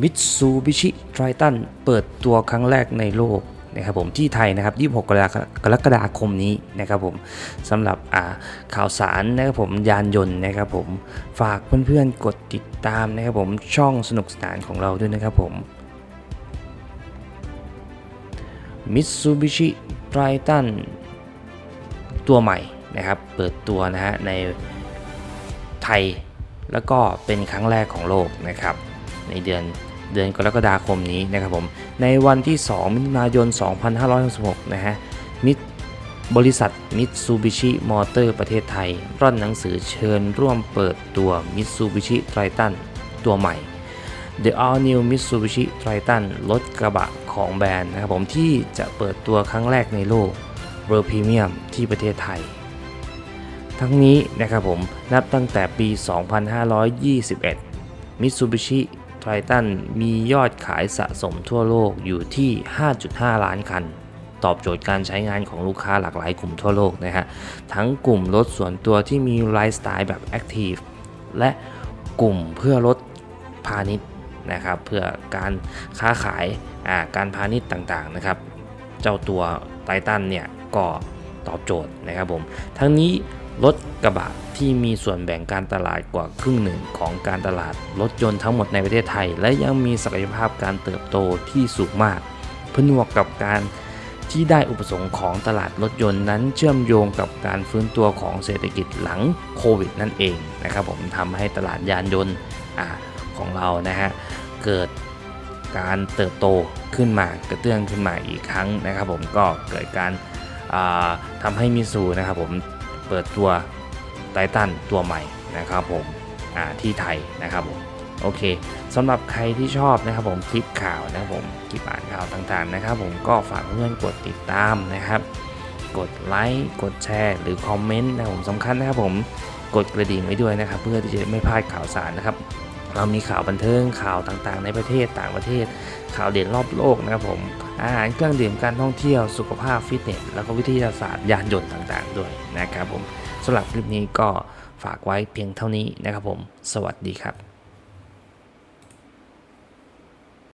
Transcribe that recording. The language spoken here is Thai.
มิตซูบิชิไททันเปิดตัวครั้งแรกในโลกนะครับผมที่ไทยนะครับ 26กรกฎากรกฎาคมนี้นะครับผมสำหรับข่าวสารนะครับผมยานยนต์นะครับผมฝากเพื่อนๆกดติดตามนะครับผมช่องสนุกสนานของเราด้วยนะครับผม Mitsubishi Triton ตัวใหม่นะครับ เปิดตัวนะฮะในไทยแล้วก็เป็นครั้งแรกของโลกนะครับ ในเดือนเดือนกรกฎาคมนี้นะครับผม ในวันที่ 2 มิถุนายน 2566 นะฮะ มิตบริษัท Mitsubishi Motor ประเทศไทย ร่อนหนังสือเชิญร่วมเปิดตัว Mitsubishi Triton ตัวใหม่ The All New Mitsubishi Triton รถกระบะของแบรนด์นะครับผมที่จะเปิดตัวครั้งแรกในโลก World Premium ที่ประเทศไทย ทั้งนี้นะครับผมนับตั้งแต่ปี 2521 Mitsubishi Triton มียอดขายสะสมทั่วโลกอยู่ที่ 5.5 ล้านคัน ตอบโจทย์การใช้งานของลูกค้าหลากหลายกลุ่มทั่วโลกนะฮะ ทั้งกลุ่มรถส่วนตัวที่มีไลฟ์สไตล์แบบแอคทีฟและกลุ่มเพื่อรถพาณิชย์นะครับ เพื่อการค้าขายาการพาณิชย์ต่างๆนะครับ เจ้าตัวไททันเนี่ยก็ตอบโจทย์นะครับผม ทั้งนี้ รถกระบะที่มีส่วนแบ่งการตลาดกว่าครึ่งหนึ่งของการตลาดรถยนต์ทั้งหมดในประเทศไทย และยังมีศักยภาพการเติบโตที่สูงมากผนวกกับการที่ได้อุปสงค์ของตลาดรถยนต์นั้นเชื่อมโยงกับการฟื้นตัวของเศรษฐกิจหลังโควิดนั่นเองนะครับผมทำให้ตลาดยานยนต์ของเรานะฮะเกิดการเติบโตขึ้นมากระเตื้องขึ้นมาอีกครั้งนะครับผมก็เกิดการอ่าทำให้มิซูนะครับผม เปิดตัวไททันตัวใหม่นะครับผมที่ไทยนะครับผมโอเคสำหรับใครที่ชอบนะครับผมคลิปข่าวนะครับผมคลิปอ่านข่าวต่างๆนะครับ ผมก็ฝากเพื่อนกดติดตามนะครับ กดไลค์กดแชร์หรือคอมเมนต์นะครับผมสำคัญนะครับผมกดกระดิ่งไว้ด้วยนะครับ เพื่อที่จะไม่พลาดข่าวสารนะครับ เรามีข่าวบันเทิงข่าวต่างๆ ในประเทศต่างประเทศ ข่าวเด่นรอบโลกนะครับผม อาหารเครื่องดื่มการท่องเที่ยวสุขภาพฟิตเนสแล้วก็วิทยาศาสตร์ยานยนต์ต่างๆ ด้วยนะครับผมสำหรับคลิปนี้ก็ฝากไว้เพียงเท่านี้นะครับผม สวัสดีครับ